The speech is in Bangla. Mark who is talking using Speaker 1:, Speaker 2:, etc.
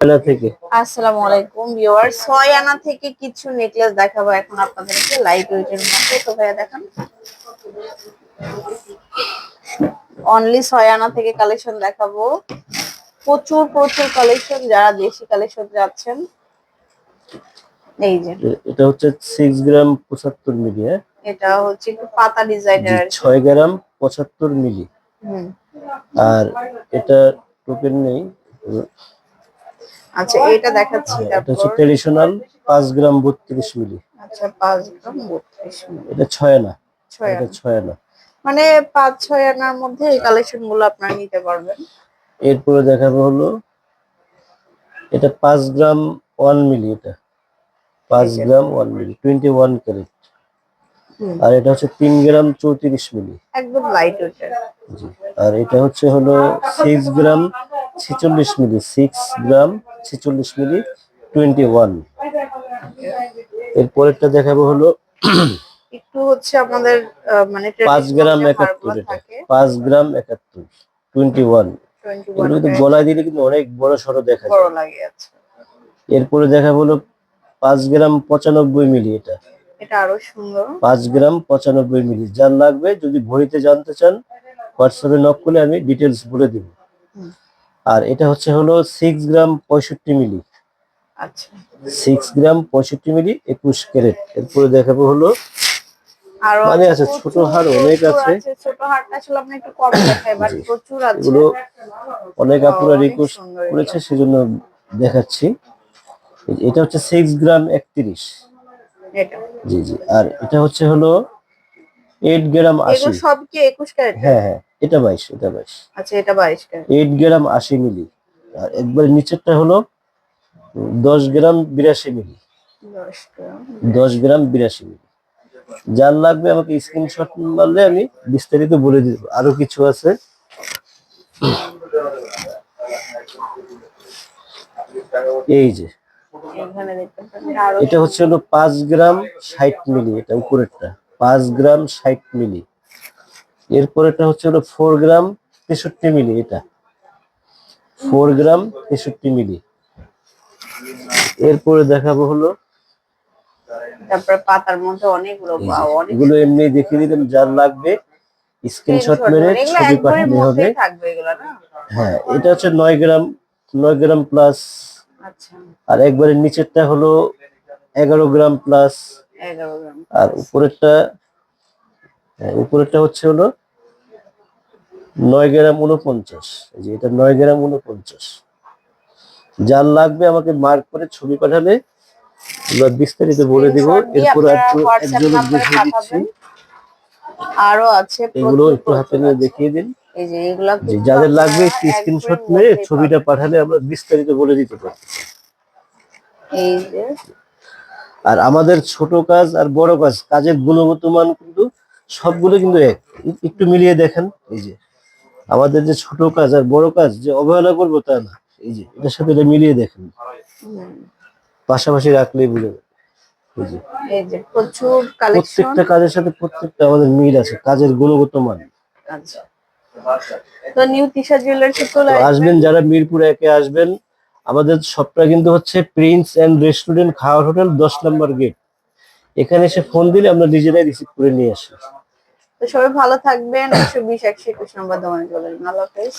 Speaker 1: থেকে।
Speaker 2: আসসালামু আলাইকুম ভিউয়ার ছয় আনা থেকে কিছু নেকলেস দেখাবো এখন আপনাদেরকে লাইট ওয়েটের মধ্যে। তো ভাইয়া দেখান। অনলি ছয় আনা থেকে কালেকশন দেখাবো। প্রচুর প্রচুর কালেকশন যারা দেশি কালেকশন যাচ্ছেন। এই যে।
Speaker 1: এটা হচ্ছে সিক্স গ্রাম পঁচাত্তর মিলি হ্যাঁ?
Speaker 2: এটা হচ্ছে একটু পাতা ডিজাইনের আর
Speaker 1: ছয় গ্রাম পঁচাত্তর মিলি
Speaker 2: হুম।
Speaker 1: আর এটা টোকেন নেই।
Speaker 2: আচ্ছা এটা দেখাচ্ছি
Speaker 1: এটা হচ্ছে ট্রেডিশনাল পাঁচ গ্রাম বত্রিশ মিলি।
Speaker 2: আচ্ছা পাঁচ গ্রাম বত্রিশ মিনিট
Speaker 1: এটা ছয় আনা এটা
Speaker 2: আনা
Speaker 1: ছয় আনা
Speaker 2: মানে পাঁচ ছয় আনার মধ্যে এই কালেকশনগুলো আপনারা নিতে পারবেন।
Speaker 1: এরপরে দেখাবো হলো এটা পাঁচ গ্রাম ওয়ান মিলি এটা। পাঁচ গ্রাম ওয়ান মিলি টোয়েন্টি ওয়ান ক্যারেট আর এটা হচ্ছে তিন গ্রাম চৌত্রিশ মিলি।
Speaker 2: একদম লাইট ওয়েটের
Speaker 1: জি। আর এটা হচ্ছে হলো সিক্স গ্রাম ছেচল্লিশ মিলি সিক্স গ্রাম ছেচল্লিশ মিলি টোয়েন্টি ওয়ান এরপরেরটা দেখাবো হলো
Speaker 2: একটু হচ্ছে আমাদের মানে
Speaker 1: পাঁচ গ্রাম একাত্তর এটা। পাঁচ গ্রাম একাত্তর টোয়েন্টি ওয়ান এগুলো কিন্তু গলায় দিলে কিন্তু অনেক বড় সড়ো দেখা যায়। এরপরে দেখাবো হলো পাঁচ গ্রাম পঁচানব্বই মিলি এটা।
Speaker 2: এটা আরও সুন্দর।
Speaker 1: পাঁচ গ্রাম পঁচানব্বই মিলি। যার লাগবে যদি ভরিতে জানতে চান হোয়াটসঅ্যাপে নক করলে আমি ডিটেলস বলে দিব। আর এটা হচ্ছে হলো সিক্স গ্রাম পঁয়ষট্টি মিলি
Speaker 2: আচ্ছা।
Speaker 1: সিক্স গ্রাম পঁয়ষট্টি মিলি একুশ ক্যারেট। এরপরে দেখাবো হলো
Speaker 2: আরও
Speaker 1: মানে আছে, ছোট হার অনেক আছে।
Speaker 2: ছোট হারটা আপনি একটু কম দেখায় বাট প্রচুর আছে।
Speaker 1: এগুলো অনেক আপুরা রিকোয়েস্ট। করেছে সেজন্য দেখাচ্ছি। এটা হচ্ছে সিক্স গ্রাম একত্রিশ। জি জি। আর এটা হচ্ছে হলো এইট গ্রাম আশি।
Speaker 2: সব কি একুশ ক্যারেট
Speaker 1: হ্যাঁ হ্যাঁ। এটা বাইশ এটা বাইশ।
Speaker 2: আচ্ছা এটা বাইশ
Speaker 1: এইট গ্রাম আশি মিলি। আর একবারে নিচেরটা হলো দশ গ্রাম বিরাশি মিলি।
Speaker 2: দশ গ্রাম
Speaker 1: বিরাশি। মিলি। যার লাগবে আমাকে স্ক্রিনশট মারলে আমি বিস্তারিত বলে দিব। আরও কিছু আছে? এই যে। এটা হচ্ছে হলো পাঁচ গ্রাম ষাট মিলি এটা উপরেরটা। পাঁচ গ্রাম ষাট মিলি। এরপরেরটা হচ্ছে হলো ফোর গ্রাম তেষট্টি মিলি এটা। ফোর গ্রাম তেষট্টি মিলি এরপরে দেখাবো হলো
Speaker 2: তারপরে পাতার মধ্যে অনেকগুলো
Speaker 1: এগুলো এমনি দিলাম যার লাগবে স্ক্রিনশট মেরে ছবি
Speaker 2: একবারের
Speaker 1: হবে। হ্যাঁ এটা হচ্ছে নয় গ্রাম নয় গ্রাম প্লাস
Speaker 2: আচ্ছা।
Speaker 1: আর একবারে নিচেরটা হলো এগারো গ্রাম প্লাস আর উপরেরটা উপরেরটা হচ্ছে হলো নয় গ্রাম উনপঞ্চাশ এই যে এটা নয় গ্রাম উনপঞ্চাশ যার লাগবে আমাকে মার্ক করে ছবি পাঠালে এবার বিস্তারিত বলে দিব। এরপর দেখিয়ে দিচ্ছি।
Speaker 2: আরও আছে
Speaker 1: এগুলো একটু হাতে নিয়ে দেখিয়ে দিন।
Speaker 2: এই যে এগুলা
Speaker 1: যাদের লাগবে স্ক্রিনশট মেরে ছবিটা পাঠালে আমরা বিস্তারিত বলে দিতে পারি
Speaker 2: এই যে
Speaker 1: আর আমাদের ছোট কাজ আর বড় কাজ কাজের গুণগত মান কিন্তু সবগুলো কিন্তু এক। একটু মিলিয়ে দেখেন এই যে। আমাদের যে ছোট কাজ আর বড় কাজ যে অবহেলা করব তা না এই যে। এটার সাথে এটা মিলিয়ে দেখেন। পাশাপাশি রাখলেই বুঝে প্রত্যেকটা কাজের সাথে প্রত্যেকটা আমাদের মিল আছে কাজের গুণগত মান।
Speaker 2: আচ্ছা। তো নিউ তিশা জুয়েলার্সে চলে আসবেন।
Speaker 1: আসবেন যারা মিরপুর একে আসবেন। আমাদের শপটা কিন্তু হচ্ছে প্রিন্স এন্ড রেস্টুরেন্ট খাওয়ার হোটেল দশ নম্বর গেট এখানে এসে ফোন দিলে আমরা নিজেরাই রিসিভ করে নিয়ে আসি।
Speaker 2: তো সবাই ভালো থাকবেন। একশো বিশ একশো একুশ নম্বর দোকানে চলে আসবেন আল্লাহ হাফেজ।